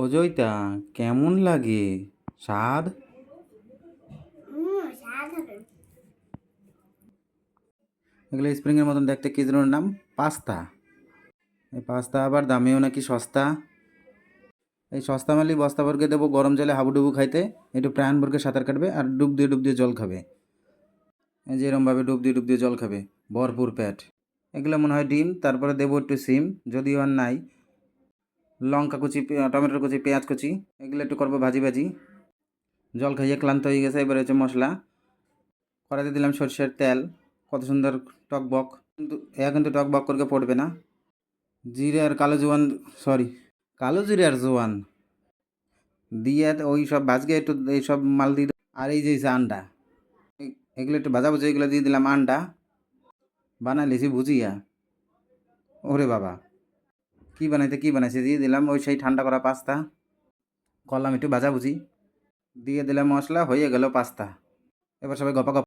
অজয়টা কেমন লাগে? স্বাদ? এগুলো স্প্রিংয়ের মতন দেখতে কী ধরনের নাম? পাস্তা। এই পাস্তা আবার দামেও নাকি সস্তা। এই সস্তা মালি বস্তা ভরকে দেবো গরম জলে হাবুডুবু খাইতে। একটু প্রাণ ভরকে সাঁতার কাটবে আর ডুব দিয়ে ডুব দিয়ে জল খাবে। এই যে এরমভাবে ডুব দিয়ে ডুব দিয়ে জল খাবে। ভরপুর প্যাট এগুলো মনে হয় ডিম তারপরে দেবো একটু সিম যদিও আর নাই। লঙ্কা কুচি টমেটোর কুচি, পেঁয়াজ কুচি, এগুলো একটু করব ভাজি ভাজি। জল খাইয়ে ক্লান্ত হয়ে গেছে, এবারে হচ্ছে মশলা। কড়াইতে দিলাম সরষের তেল, কত সুন্দর টক বক। কিন্তু এ কিন্তু টক বক করে পড়বে না। জিরে আর কালো জোয়ান সরি কালো জিরে আর জোয়ান। দিয়ে ওই সব ভাজকে একটু এই সব মাল দিয়ে আর এই যে আন্ডা এগুলো একটু ভাজা ভুজি এগুলো দিয়ে দিলাম আন্ডা। বানাই লিছি ভুজিয়া। ওরে বাবা। কি বানাইতে, কি বানাইছে? দিয়ে দিলাম ওই সেই ঠান্ডা করা পাস্তা। করলাম একটু ভাজা ভুজি দিয়ে দিলাম মশলা, হয়ে গেল পাস্তা। এবার সবাই গপ